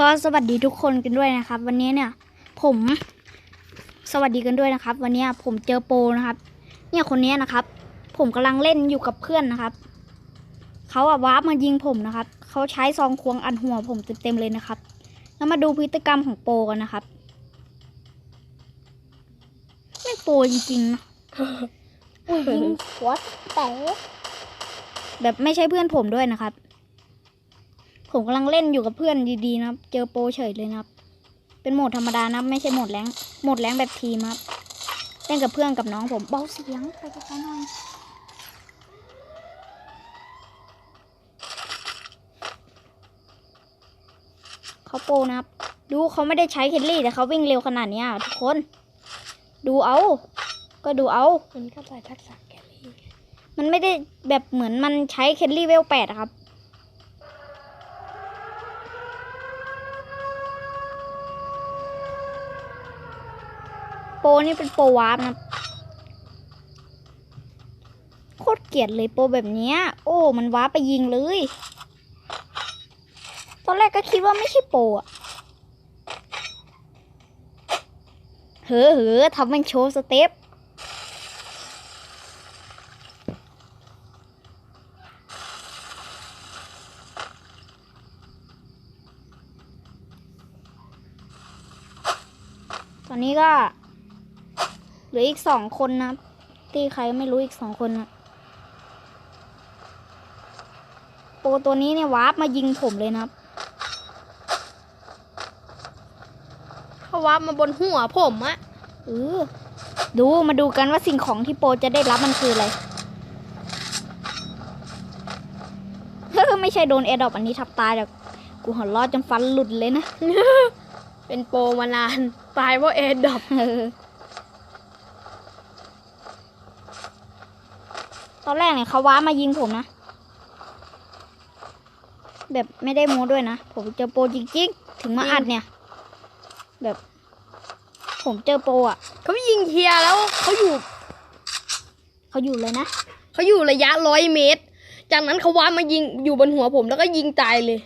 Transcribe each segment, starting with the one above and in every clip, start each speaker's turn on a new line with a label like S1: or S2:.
S1: ก็สวัสดีทุกคนกันด้วยนะครับ วันนี้เนี่ย ผมสวัสดีกันด้วยนะครับ วันนี้ผมเจอโปรนะครับ เนี่ยคนนี้นะครับ ผมกำลังเล่นอยู่กับเพื่อนนะครับเขาอะวาร์ปมายิงผมนะครับเขาใช้ซองควงอันหัวผมเต็มๆเลยนะครับ แล้วมาดูพฤติกรรมของโปรกันนะครับไม่งโปรจริงๆนะ
S2: อุ้ยยิงหัวแตก
S1: แบบไม่ใช่เพื่อนผมด้วยนะครับ ผมกำลังเล่นอยู่กับเพื่อนดีๆนะครับ เจอโปรเฉยเลยนะครับ เป็นโหมดธรรมดานะครับไม่ใช่โหมดแรงโหมดแรงแบบทีมครับ เล่นกับเพื่อนกับน้องผมเบาเสียงไปไกลๆหน่อยเขาโปรนะครับ ดูเขาไม่ได้ใช้เคลลี่แต่เขาวิ่งเร็วขนาดเนี้ยทุกคน ดูเอา ก็ดูเอา
S2: มันก็ใส่ทักษะแกลี่
S1: มันไม่ได้แบบเหมือนมันใช้เคลลี่เวลแปดอะครับ ปรนี่เป็นโปรวาร์ปนะ โคตรเกลียดเลยโปรแบบเนี้ย โอ้ มันวาร์ปไปยิงเลย ตอนแรกก็คิดว่าไม่ใช่โปรอะเฮ้อเฮ้อทำมันโชว์สเต็ปตอนนี้ก็ หลืออีกสองคนนะที่ใครไม่รู้อีกสองคนนะโปรตัวนี้เนี่ยวาร์ปมายิงผมเลยนะครับ
S2: เขาวับมาบนหัวผมอะ
S1: เออดูมาดูกันว่าสิ่งของที่โปรจะได้รับมันคืออะไรเฮ้อไม่ใช่โดนแอร์ดรอปอันนี้ทับตายแต่กูหัวเรอดจนฟันหลุดเลยนะ
S2: เป็นโปรมานาน ตายเพราะเอ็ดดอป
S1: เออ ตอนแรกเนี่ยเขาว้ามายิงผมนะ แบบไม่ได้โม้ด้วยนะ ผมเจอโปรจริงๆ ถึงมาอัดเนี่ย แบบ ผมเจอโปรอะ
S2: เขายิงเทียร์แล้วเขาอยู่
S1: เขาอยู่เลยนะ
S2: เขาอยู่ระยะร้อยเมตร จากนั้นเขาวับมายิงอยู่บนหัวผมแล้วก็ยิงตายเลย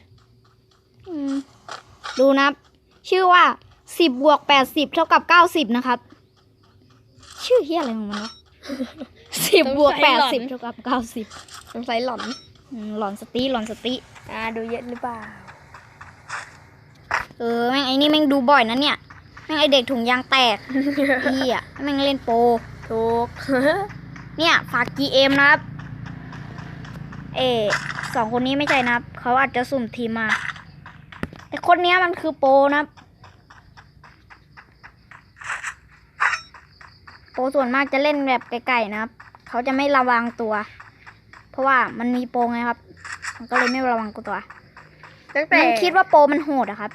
S1: อืมดูนะครับชื่อว่าสิบบวกแปดสิบเท่ากับเก้าสิบนะครับ ชื่อเฮียอะไรของมันวะ สิบบวก
S2: สงสั
S1: แป
S2: ย
S1: ด
S2: หลอน
S1: สิบเท่ากับเก้าสิบ
S2: สงสัยหลอน
S1: หลอนสติหลอนสติ
S2: อ่าดูเยอะหรือเปล่า
S1: เออแม่งไอ้นี่แม่งดูบ่อยนะเนี่ย แม่งไอเด็กถุงยางแตกพี่อะแม่งเล่นโปร
S2: ถูก
S1: เนี่ยฝาก GM นะครับเออสองคนนี้ไม่ใช่นะครับ เขาอาจจะสุ่มทีมมา แต่คนเนี้ยมันคือโปรนะครับ ปรส่วนมากจะเล่นแบบไกลๆนะครับ เขาจะไม่ระวังตัว เพราะว่ามันมีโปรไงครับ มันก็เลยไม่ระวังตัว
S2: ตั้งแต่
S1: มันคิดว่าโปรมันโหดอะครับ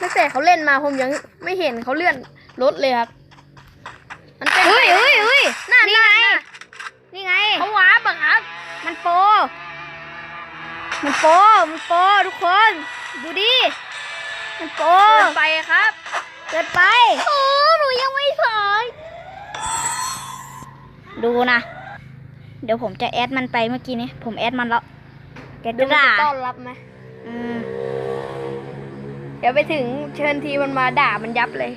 S2: ตั้งแต่เขาเล่นมาผมยังไม่เห็นเขาเลื่อนรถเลยครับ มันเป็น
S1: เฮ้ยเฮ้ยเฮ้ย
S2: นั่น
S1: นี่ไง
S2: น่ะ
S1: นี่ไง
S2: เขาวาร์ปอะครับ
S1: มันโปรมันโปรมันโปรทุกคน ดูดิ มันโปร
S2: เกินไปครับ
S1: เกินไป โอ้หนูยังไม่สอน ดูนะ เดี๋ยวผมจะแอดมันไปเมื่อกี้นี้ ผมแอดมันแล้วแก
S2: เดี๋
S1: จะ
S2: ยวมัน
S1: ด่า
S2: จะต้อนรับไหม
S1: อืม
S2: เดี๋ยวไปถึงเชิญทีมันมาด่ามันยับเลย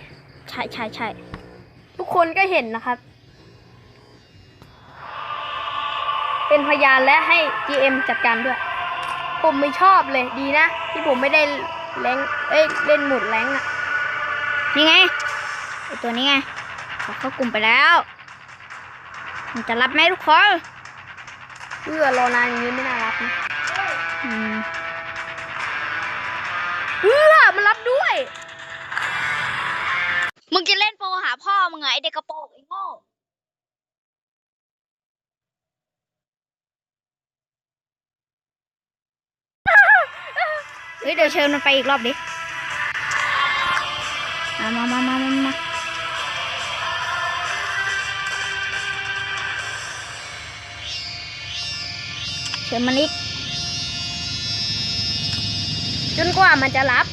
S1: ใช่ใช่ใช่
S2: ทุกคนก็เห็นนะครับ เป็นพยานและให้ GM จัดการด้วย ผมไม่ชอบเลยดีนะ ที่ผมไม่ได้แรงเอ้ยเล่นหมุดแรงอะ
S1: นี่ไงไอตัวนี้ไงเขาเข้ากลุ่มไปแล้ว มันจะรับไหมทุกคน
S2: เพื่อรอนานอย่างนี้ไม่น่ารับนะ
S1: อืม
S2: เพื่อมันรับด้วย
S1: มึงจะเล่นโปรหาพ่อมึงเหรอไอเด็กกระโปรงไอ้โง่เฮ้ยเดี๋ยวเชิญมันไปอีกรอบดิ มามามามามา เชิญมันอีก
S2: จนกว่ามันจะรับ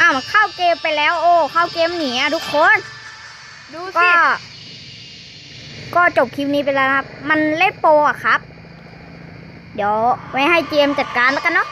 S1: อ้าวมันเข้าเกมไปแล้วโอ้เข้าเกมหนีอะทุกคน
S2: ดู
S1: ก็
S2: สิ
S1: ก็จบคลิปนี้ไปแล้วนะครับ มันเล่นโปรอะครับ เดี๋ยวไว้ให้ GM จัดการแล้วกันเนาะ